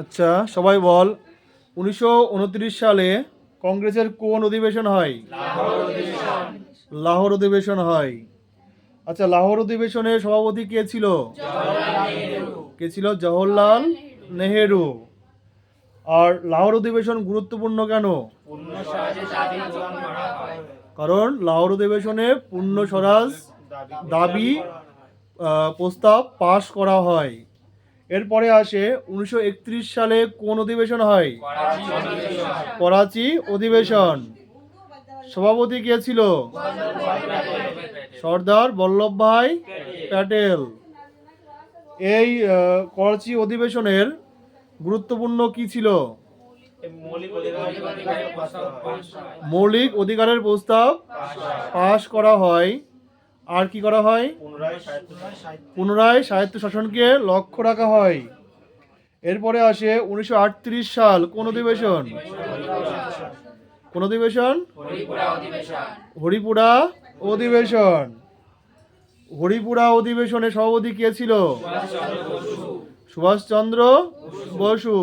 আচ্ছা সবাই বল। উনিশশো উনত্রিশ সালে কংগ্রেসের কোন অধিবেশন হয়? লাহোর অধিবেশন। হয়। আচ্ছা লাহোর অধিবেশনে সভাপতি কে ছিল? কে ছিল? জওহরলাল নেহেরু। আর লাহোর অধিবেশন গুরুত্বপূর্ণ কেন? কারণ লাহোর অধিবেশনে পূর্ণ স্বরাজ দাবি প্রস্তাব পাশ করা হয়। এরপরে আসে উনিশশো একত্রিশ সালে কোন অধিবেশন হয়? করাচি অধিবেশন। সভাপতি কে ছিল? সর্দার বল্লভভাই প্যাটেল। এই করাচি অধিবেশনের গুরুত্বপূর্ণ কি ছিল? মৌলিক অধিকারের প্রস্তাব পাশ করা হয়। আর কি করা হয়? পুনরায় সাহিত্য শাসনকে লক্ষ্য রাখা হয়। এরপরে আসে উনিশশো আটত্রিশ সাল কোন অধিবেশন? কোন অধিবেশন? হরিপুরা অধিবেশন। হরিপুরা অধিবেশনে সভাপতি কে ছিল? সুভাষচন্দ্র বসু।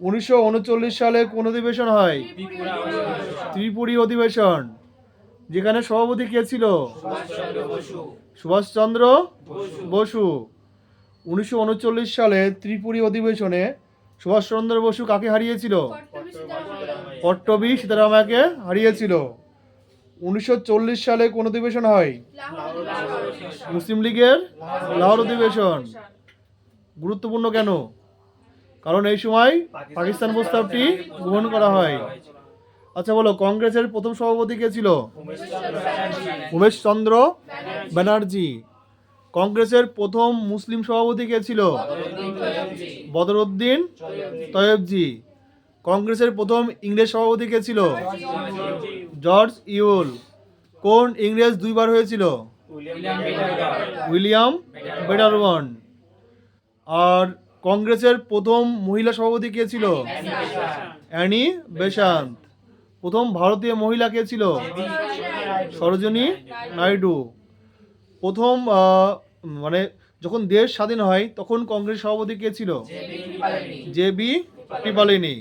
উনিশশো উনচল্লিশ সালে কোন অধিবেশন হয়? ত্রিপুরী অধিবেশন। যেখানে সভাপতি কে ছিল? সুভাষচন্দ্র বসু। উনিশশো উনচল্লিশ সালে ত্রিপুরী অধিবেশনে সুভাষচন্দ্র বসু কাকে হারিয়েছিল? পট্টবি সীতারামাকে হারিয়েছিল। উনিশশো চল্লিশ সালে কোন অধিবেশন হয়? মুসলিম লীগের লাহোর অধিবেশন। গুরুত্বপূর্ণ কেন? কারণ এই সময় পাকিস্তান প্রস্তাবটি গ্রহণ করা হয়। আচ্ছা বলো, কংগ্রেসের প্রথম সভাপতি কে ছিল? উমেশ চন্দ্র ব্যানার্জি। কংগ্রেসের প্রথম মুসলিম সভাপতি কে ছিল? বদরউদ্দিন তয়েবজি। কংগ্রেসের প্রথম ইংরেজ সভাপতি কে ছিল? George Yule. কোন ইংরেজ দুইবার হয়েছিল? উইলিয়াম বেডারবন আর কংগ্রেসের প্রথম মহিলা সভাপতি কে ছিল? অ্যানি বেসান্ত প্রথম ভারতীয় মহিলা কে ছিল? সরোজনী নাইডু। প্রথম মানে যখন দেশ স্বাধীন হয় তখন কংগ্রেস সভাপতি কে ছিল? J B Kripalani